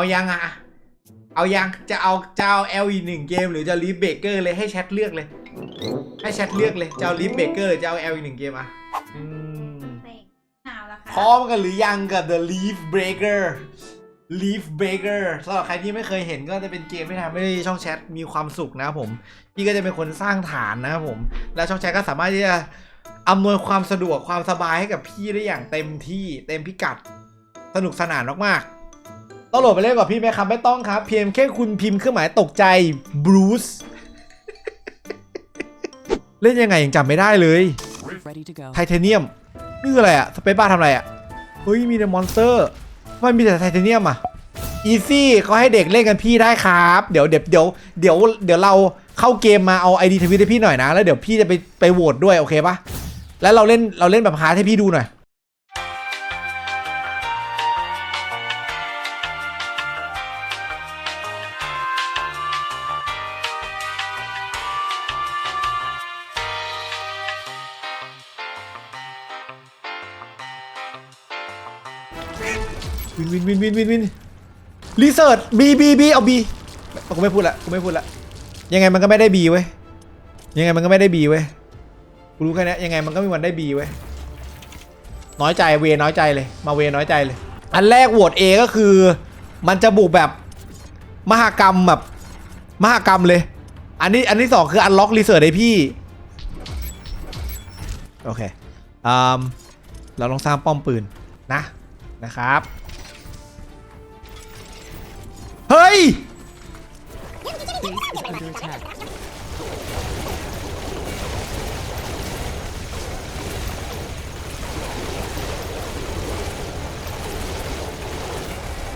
เอายังอะเอายังจะเอาจะเอา L อีกหนึ่งเกม หรือจะลีฟเบเกอร์เลยให้แชทเลือกเลย ให้แชทเลือกเลยจะเอาลีฟเบเกอร์หรือจะเอา L อีกหนึ่งเกมอะอืมเต็งหนาวแล้วค่ะพร้อมกันหรือยังกับ The Leaf Breaker Leaf Breaker สำหรับใครที่ไม่เคยเห็นก็จะเป็นเกมที่ทำให้ช่องแชทมีความสุขนะครับผมพี่ก็จะเป็นคนสร้างฐานนะครับผม แล้วช่องแชทก็สามารถที่จะอำนวยความสะดวกความสบายให้กับพี่ได้อย่างเต็มที่เต็มพิกัด สนุกสนานมากๆ ต้องโหลดไปเล่นกับพี่ไหมครับไม่ต้องครับ เพียงแค่คุณพิมพ์เครื่องหมายตกใจ Bruce เล่นยังไงยังจำไม่ได้เลย Ready to go. ไทเทเนียมนี่คืออะไรอะสเปซบ้าทำอะไรอะเฮ้ยมีแต่มอนสเตอร์ทำไมมีแต่ไทเทเนียมอะอีซี่เขาให้เด็กเล่นกันพี่ได้ครับ เดี๋ยวเดี๋ยวเดี๋ยวเดี๋ยวเดี๋ยวเราเข้าเกมมาเอาไอดีทวิตให้พี่หน่อยนะ แล้วเดี๋ยวพี่จะไปไปโหวตด้วยโอเคปะแล้วเราเล่นเราเล่นแบบฮาร์ดให้พี่ดูหน่อย วินวินวินวินวินวินรีเสิร์ชบีบีบีเอาบีกูไม่พูดละกูไม่พูดละยังไงมันก็ไม่ได้บีเว้ยยังไงมันก็ไม่ได้บีเว้ยกูรู้แค่นี้ยังไงมันก็ไมมีวันได้บีเว้ยน้อยใจเวน้อยใจเลย มาเวน้อยใจเลย อันแรกโหวต A ก็คือ มันจะบุกแบบมหากรรมแบบมหากรรมเลย อันนี้อันที่สองคืออันล็อกรีเสิร์ชให้พี่ โอเคอืมเราต้องสร้างป้อมปืนนะนะครับ ย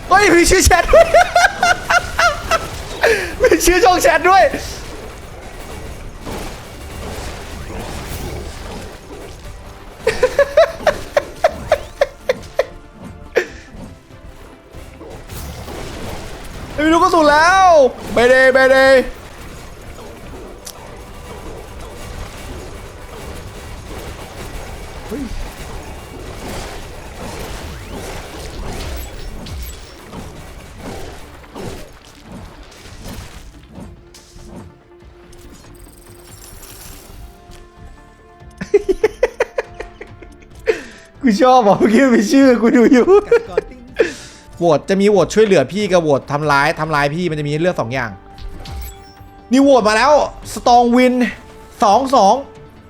เฮ้ยมีชื่อแชทด้วย มีชื่อช่องแชทด้วย ไปเดไปเดเฮ้ยกูชอบบอกเมื่อกี้มีชื่อกูดูอยู่ โหวตจะมีโหวตช่วยเหลือพี่กับโหวตทำร้ายทำร้ายพี่มันจะมีให้เลือกสองอย่าง นี่โหวตมาแล้วสตองวินสองสอง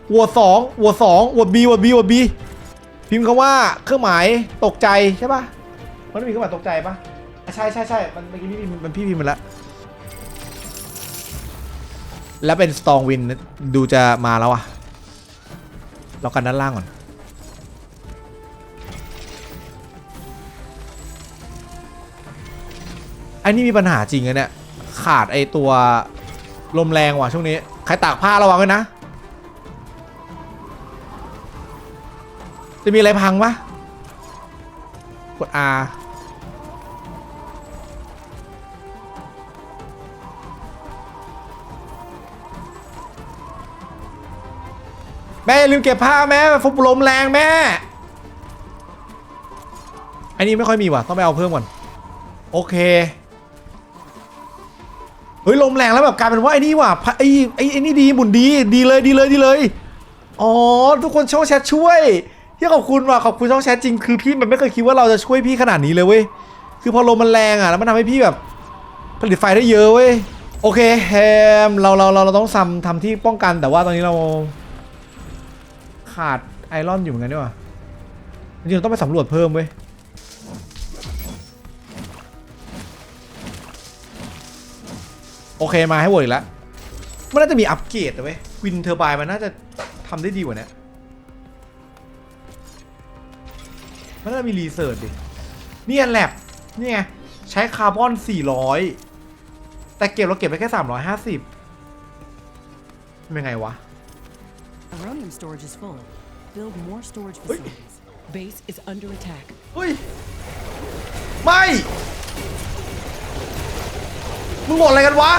โหวตสองโหวตสองโหวตบีโหวตบีโหวตบีพิมพ์คำว่าเครื่องหมายตกใจใช่ปะมันมีเครื่องหมายตกใจปะอ่ใช่ใช่ใช่มันเมื่อกี้พี่พิมพ์มันพี่พิมพ์มาแล้วแล้วเป็นสตองวินดูจะมาแล้วอะเรากันด้านล่างก่อน อ้นี่มีปัญหาจริงอะเนี่ย ขาดไอตัวลมแรงว่ะช่วงนี้ ใครตากผ้าระวังไว้นะ จะมีอะไรพังปะกด R แม่ลืมเก็บผ้าแม่ฟุบลมแรงแม่ อันนี้ไม่ค่อยมีว่ะ ต้องไปเอาเพิ่มก่อน โอเค เฮ้ยลมแรงแล้วแบบกลายเป็นว่าไอ้นี่ว่ะพะไอ้ไอ้ไอ้นี่ดีหมุนดีดีเลยดีเลยดีเลยอ๋อทุกคนช่องแชทช่วยที่ขอบคุณว่ะขอบคุณช่องแชทจริงคือพี่มันไม่เคยคิดว่าเราจะช่วยพี่ขนาดนี้เลยเว้ยคือพอลมมันแรงอะแล้วมันทำให้พี่แบบผลิตไฟได้เยอะเว้ยโอเคแฮมเราเราเราเราต้องทำทำที่ป้องกันแต่ว่าตอนนี้เรา ขาดไอรอนอยู่เหมือนกันด้วยว่ะจริงๆเราต้องไปสำรวจเพิ่มเว้ย โอเคมาให้โหวตอีกแล้วมันน่าจะมีอัปเกรดนะเว้ยวินเทอร์บายมันน่าจะทำได้ดีกว่านี้มันน่าจะมีรีเสิร์ชดินี่อันแลบนี่ไงใช้คาร์บอน 400 แต่เก็บเราเก็บไปแค่ 350เป็นไงวะ Ammonium storage is full. Build more storage Oi. facilities. Base is under attack. เฮ้ย ไม่ มึงหมดอะไรกันวะ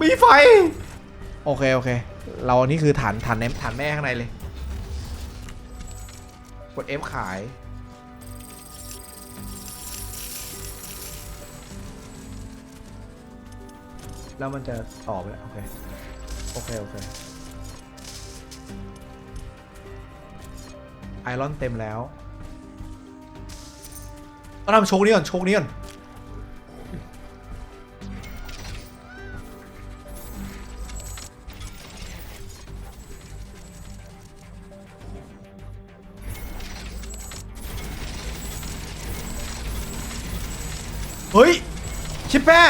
มีไฟ โอเค โอเค เราอันี่คือฐานฐานแม่ฐานแม่ข้างในเลย กด F ขาย แล้วมันจะตอไปแล้ว โอเค โอเค โอเค ไอรอนเต็มแล้ว ต้องทำโชคนี้ก่อน โชคนี้ก่อน เฮ้ย ชิปแป้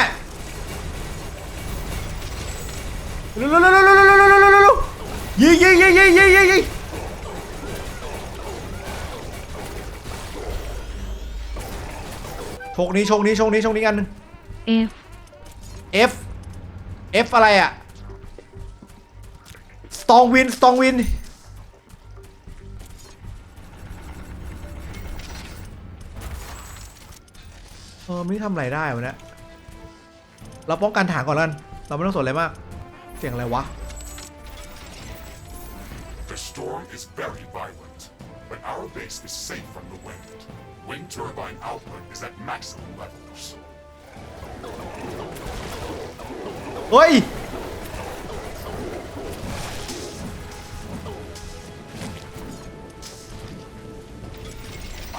เร็วเร็วเร็วเร็วเร็วเร็วเร็วเร็วเร็วเร็วยิงยิงยิงยิงยิงยิงยิงโชคนี้โชคนี้โชคนี้โชคนี้อันหนึง F F F อะไรอะ Strong Win Strong Win เออไม่ทำอะไรได้วะเนี่ยเราป้องกันฐานก่อนแล้วกัน เราไม่ต้องสนอะไรมาก เสียงอะไรวะ The storm is very violent, but our base is safe from the wind. Wind turbine output is at maximum levels. เฮ้ย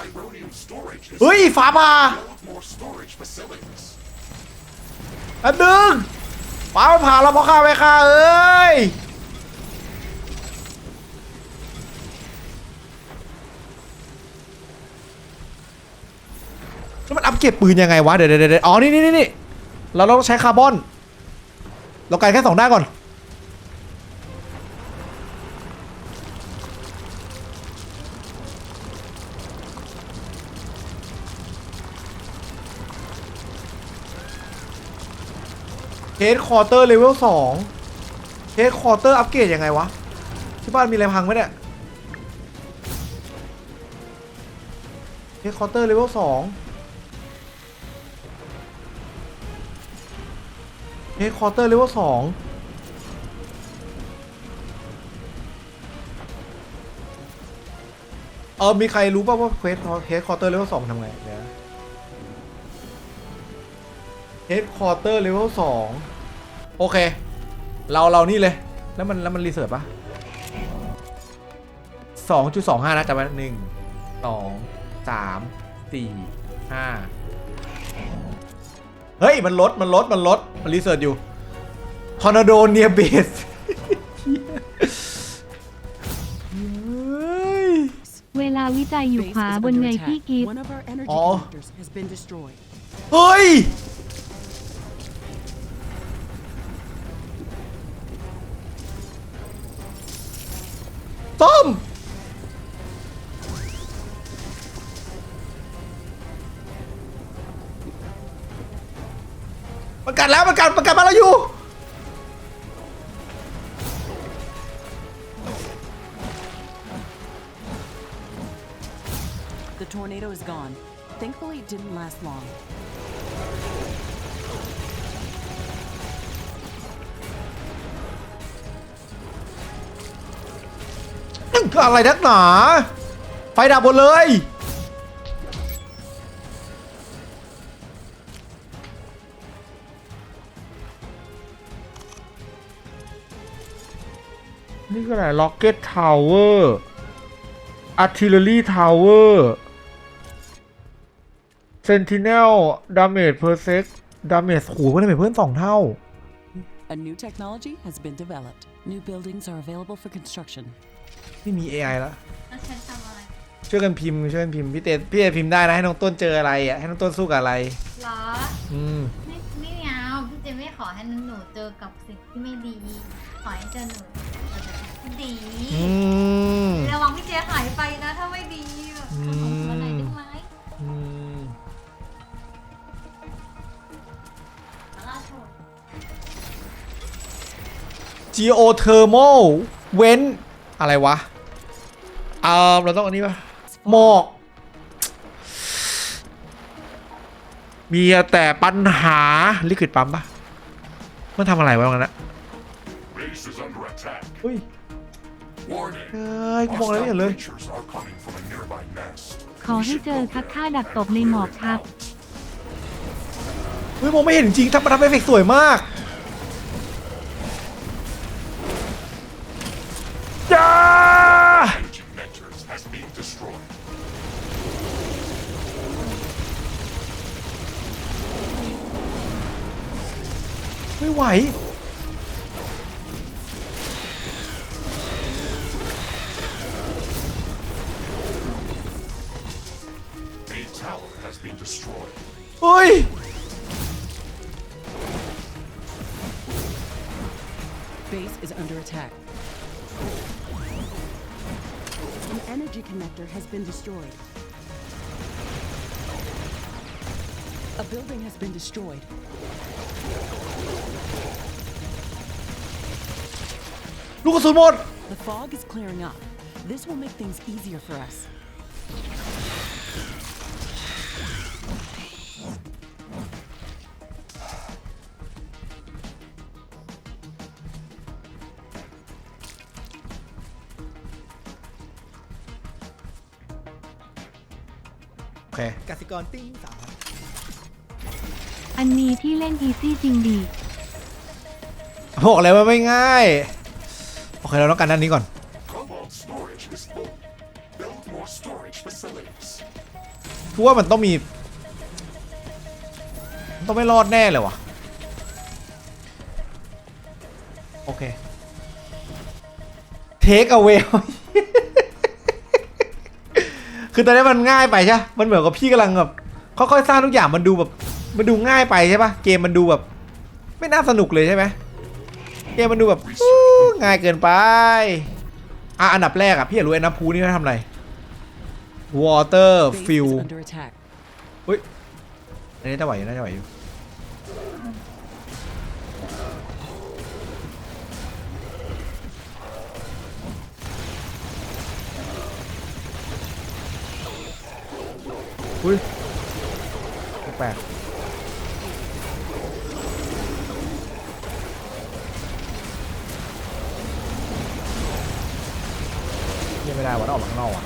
Ironium storage is เฮ้ยฝาผ่า อันหนึ่งฝาผ่าเราเพราะข้าไปข้าเอ้ยแล้วมันอัพเก็บปืนยังไงวะ เดี๋ยวเดี๋ยวเดี๋ยวอ๋อนี่นี่นี่นี่เราต้องใช้คาร์บอน เรากันแค่สองด้านก่อน ดคอร์เตอร์เลเวลสองเฮดคอร์เตอร์อัปเกรดยังไงวะ ที่บ้านมีอะไรพังไหมเนี่ยเฮดคอร์เตอร์เลเวลสองเฮดคอร์เตอร์เลเวลสองเออ มีใครรู้ป่าวว่าเควสเฮดคอร์เตอร์เลเวลสองทำไงเดี๋ยวเฮดคอร์เตอร์เลเวลสอง โอเค เราเรานี่เลย แล้วมันแล้วมันรีเสิร์ชปะสองจุดสองห้านะจำไว้หนึ่งสองสามสี่ห้าเฮ้ย มันลด มันลด มันลด มันรีเสิร์ชอยู่ทอร์นาโดเนียเบสเวลาวิจัยอยู่ Base ขวา is บน under ไง attack. พี่กิฟ One of our energy Oh. connectors has been destroyed. เฮ้ย tornado is gone. Thankfully, it didn't last long. Đừng có lại đất nọ. Phải đạp một lưới. นี่คืออะไรล็อกเก็ตทาวเวอร์อาร์ติเลอรี่ทาวเวอร์ Rocket Tower Artillery Tower Sentinel Damage per sec Damage โหเพิ่ม damage เพิ่มสองเท่า A new technology has been developed. New buildings are available for construction. ไม่มี AI แล้วแล้วฉันทำอะไรช่วยกันพิมพ์ช่วยกันพิมพ์พี่เต้พี่เต้พิมพ์ได้นะให้น้องต้นเจออะไรอะให้น้องต้นสู้กับอะไร เหรอ อืมไม่ไม่เอาพี่เจไม่ขอให้หนูเจอกับสิ่งที่ไม่ดี ขอให้เจอหนูเจอแต่สิ่งที่ดี อืม ระวังพี่เจหายไปนะถ้าไม่ดีแบบขอของมาไหนอยได้ไหม geothermal เว้นอะไรวะอ่าเราต้องอันนี้ปะหมอกมีแต่ปัญหาลิควิดปั๊มปะมันทำอะไรวะตรงนั้นนะ Base is under attack. อุ้ย Warning. เฮ้ยกูมองอะไรไม่เห็น Hostile เลย creatures are coming from a nearby nest. ขอให้เจอคักฆ่าดักตบในหมอกครับเฮ้ยมองไม่เห็นจริงทำมาทำเอฟเฟกต์สวยมาก ไม่ไหว A tower has been destroyed. เฮ้ย Base is under attack. An energy connector has been destroyed. A building has been destroyed. ลูกกระสุนหมด The fog is clearing up. This will make things easier for us. โอเค กสิกรติ้งสามพัน อันนี้ที่เล่นอีซี่จริงดี บอกเลยว่าไม่ง่าย โอเคเราต้องการด้านนี้ก่อน พูว่ามันต้องมี ต้องไม่รอดแน่เลยวะโอเค เทคเอา a y คือตอนนี้มันง่ายไปใช่ มันเหมือนกับพี่กำลังแบบค่อยๆสร้างทุกอย่างมันดูแบบ มันดูง่ายไปใช่ปะเกมมันดูแบบ ไม่น่าสนุกเลยใช่ไหมเกมมันดูแบบง่ายเกินไปอะอันดับแรกอะพี่อยากรู้ไอ้น้ำพุนี่เขาทำอะไร water fill is under attack. อุ้ยอันนี้จะไหวอยู่น่าจะไหวอยู่อุ้ยแปลก ไม่ได้วันออกมาข้างนอกอ่ะ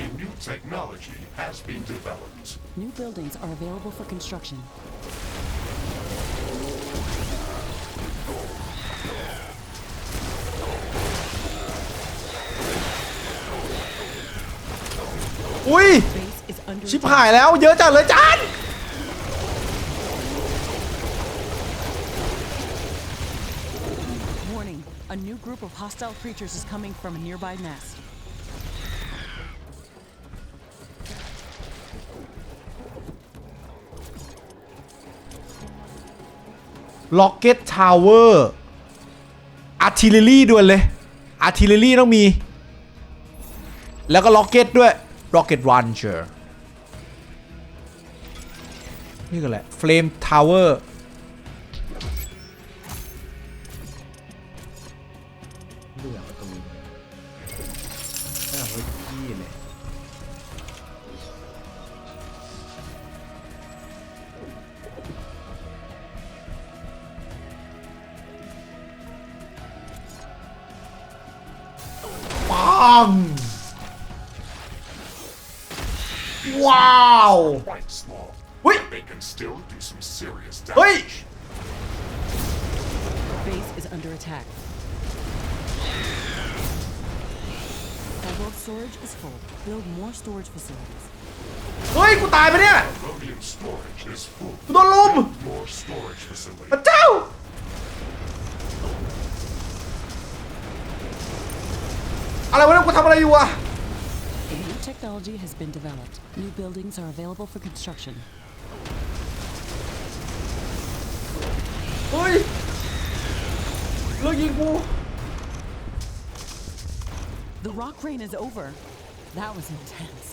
A new technology has been developed. New buildings are available for construction. อุ้ย Base is under ชิบ attack. หายแล้วเยอะจัดเลยจาน group of hostile creatures is coming from a nearby nest. ล็อกเก็ตทาวเวอร์อาร์ติเลอรี่ด่วนเลยอาร์ติเลอรี่ต้องมี แล้วก็ล็อกเก็ตด้วยล็อกเก็ตรันเชอร์นี่ก็แหละเฟ Wait. They can still do some serious เฮ้ย damage. Base is under attack. Although storage is full, build more storage facilities. เฮ้ย กูตายไปะเนี่ย Rhodium storage is full. กูโดนลุม More storage facilities. พระเจ้า อะไรวะเนี่ยกูทำอะไรอยู่อะ A new technology has been developed. New buildings are available for construction. เฮ้ยเลิกยิงกู The rock rain is over. That was intense.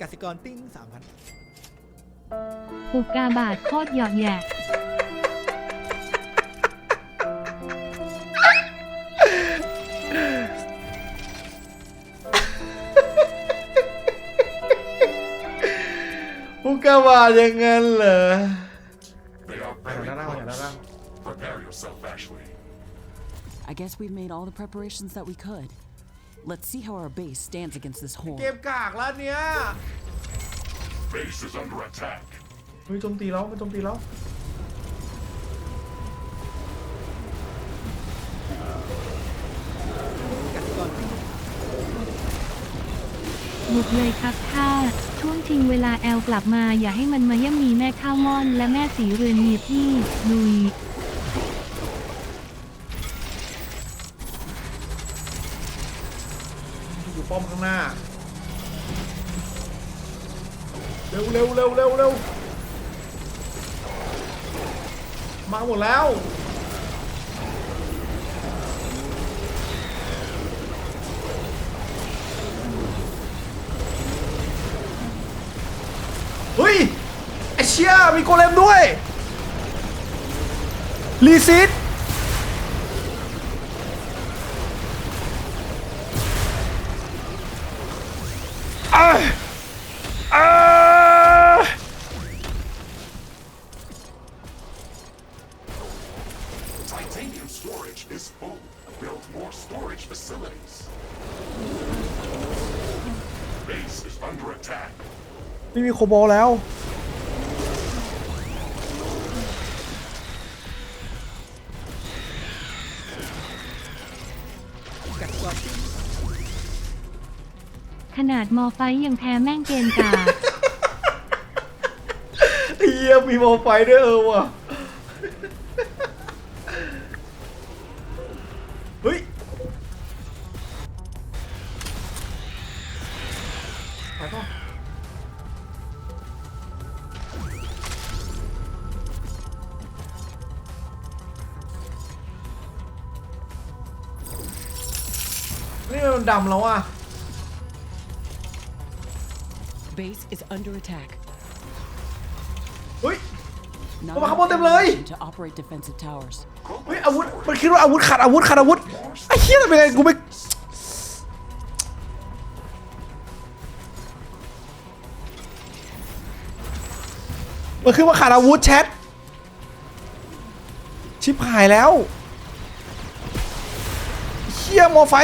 กสิกรติ้งสามพัน อุกกาบาตโคตรหยอดแหยก กาบาตอย่างนั้นเหรอ They are อย่า very ด้านล่างอย่าด้านล่าง close. Prepare yourself, Ashley. I guess we've made all the preparations that we could. Let's see how our base stands against this เก horde. มกากแล้วเนี้ย Base is under attack. ไม่โจมตีแล้วไม่โจมตีแล้ว กสิกรติ้ง บุกเลยครับค่ะ ช่วงชิงเวลาแอลกลับมาอย่าให้มันมาเยี่ยมมีแม่ข้าวม่อน และแม่สีเรือนเมียพี่ลุยอยู่ป้อมข้างหน้า เร็วเร็วเร็วเร็วเร็วมาหมดแล้ว เฮ้ยไอเชียมีโกเลมด้วยรีซิต ม่มีโคบอลแล้วกสิกรติ้งขนาดมอไฟยังแพ้แม่งเกมกา เฮียมีโมไฟด้วยเออว่ะ ดำแล้วอะ Base is under attack. เฮ้ย Not Come on, enough come on, them lay. ammunition to operate defensive towers. เฮ้ยอาวุธมันคิดว่าอาวุธขาดอาวุธขาดอาวุธไอ้เหี้ยทำยังไงกูไม่มันคือว่าขาดอาวุธแชทชิบหายแล้วเชี่ยมอไฟ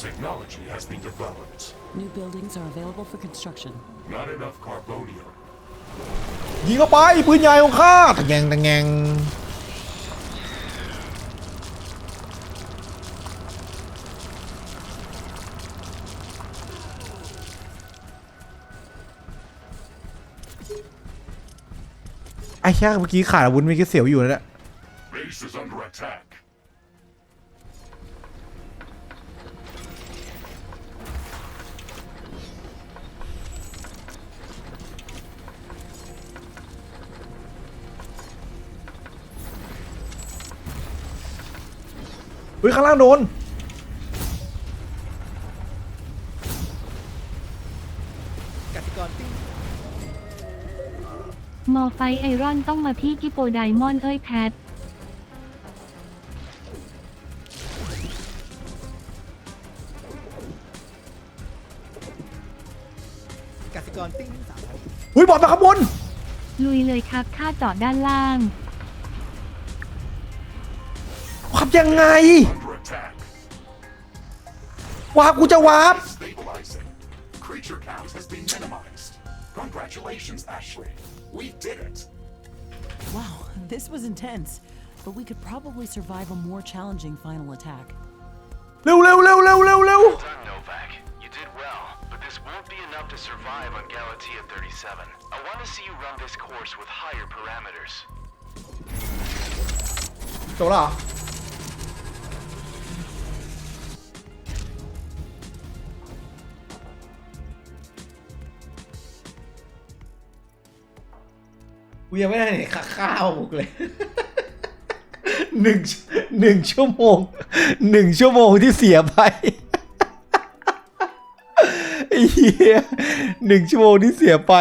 technology has been developed. New buildings are available for construction. Not enough carbonium. ยิงเข้าไปปืนใหญ่ของข้าตะแงงตะแงงไอ้แค่เมื่อกี้ขาดอาวุธไม่อกี้เสียวอยู่แล้วเนี่ย ยข้างล่างโดนกสิกรติ้งมอไฟไอรอนต้องมาพี่กิโปไดมอนด์เอ้ยแพทกสิกรติ้งสามพันเฮ้ยบอดมาข้างบนลุยเลยครับค่าจอดด้านล่างขับยังไง Under attack. วาร์ปกูจะวาร์ป Stabilizing. Creature count has been minimized. Congratulations, Ashley. We did it. Wow, this was intense. But we could probably survive a more challenging final attack. เร็วเร็วเร็วเร็วเร็วเร็ว done, Novak. You did well, but this won't be enough to survive on Galatea 37. I want to see you run this course with higher parameters. จบแล้วเหรอ กูยังไม่ได้เห็นข้าวมุกเลยหนึ่งหนึ่งชั่วโมงหนึ่งชั่วโมงที่เสียไปไอ้เหี้ยหนึ่งชั่วโมงที่เสียไป